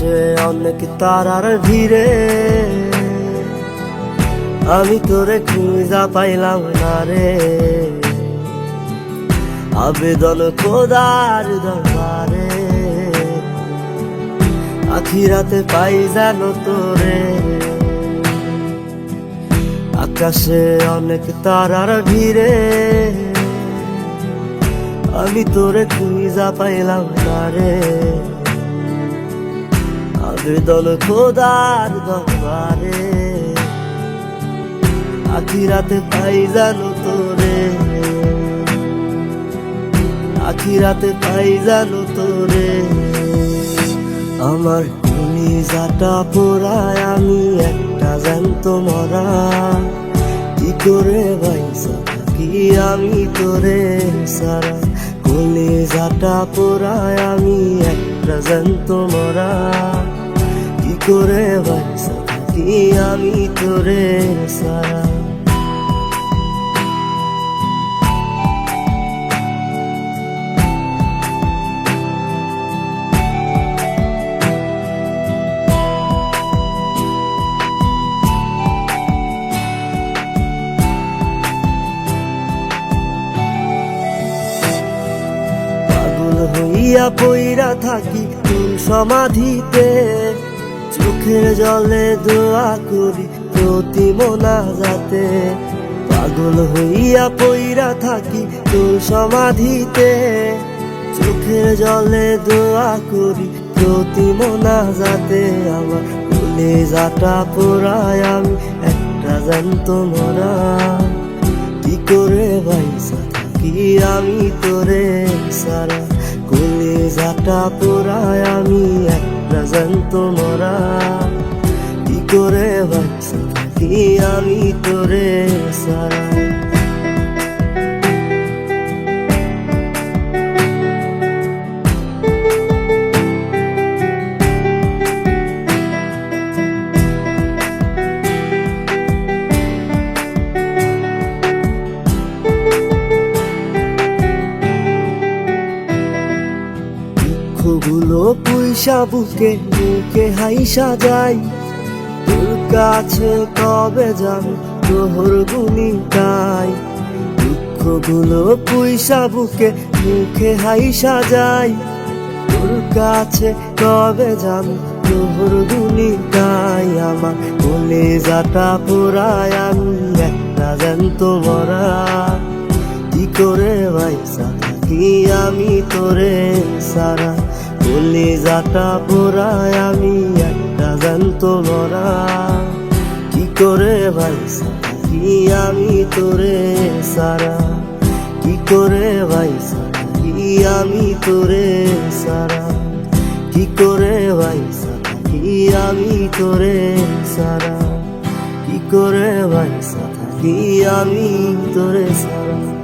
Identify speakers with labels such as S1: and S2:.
S1: আকাশে অনেক তারার ভিড়ে আমি তোরে খুঁজা পাইলাম না রে। আবেদন খোদার দরবারে, আখিরাতে পাই জানো তোরে। আকাশে অনেক তারার ভিড়ে আমি তোরে খুঁজা পাইলাম না রে। আবেদন খোদার দরবারে। আখিরাতে পাই জানো তোরে। আখিরাতে পাই জানো তোরে। আমার যাটা পোড়ায় আমি একটা জ্যান্ত মরা। কি করে বাইসা থাকি আমি তোরে সারা। কলে যাটা পোড়ায় আমি একটা জ্যান্ত মরা। কি করে আমি তোরে সারা। হইয়া পইরা থাকি তোর সমাধিতে? চোখের জলে দোয়া করি প্রতি মোনা যাতে পাগল হইয়া পইরা থাকি তোর সমাধিতে। চোখের জলে দোয়া করি প্রতি মোনা যাতে আমার ভুলে যাটা পোড়ায় আমি, একটা জানত মরা। কি করে বাইসা থাকি আমি তোরে সারা? কোলে যাটা পোড়ায় আমি একটা জানত মরা। কি করে বাইসা থাকি আমি তোরে সারা দুঃখগুলো পুইসা বুকে বুকে হাইসা যাই তোর কাছে কবে যাব, তোহর গুনি গাই দুঃখগুলো পুইসা বুকে, মুখে হাইসা যাই তোর কাছে কবে যাব, তোহর গুনি তাই আমার বলে যাটা পোড়ায় আমি, একটা জ্যান্ত মরা কি করে বাইসা থাকি আমি তোরে সারা। বলে যাটা পোড়ায় আমি একটা জানত মরা কি করে বাইসা থাকি আমি তোরে সারা। কি করে বাইসা থাকি আমি তোরে সারা। কি করে বাইসা থাকি আমি তোরে সারা। কি করে বাইসা থাকি আমি তোরে সারা।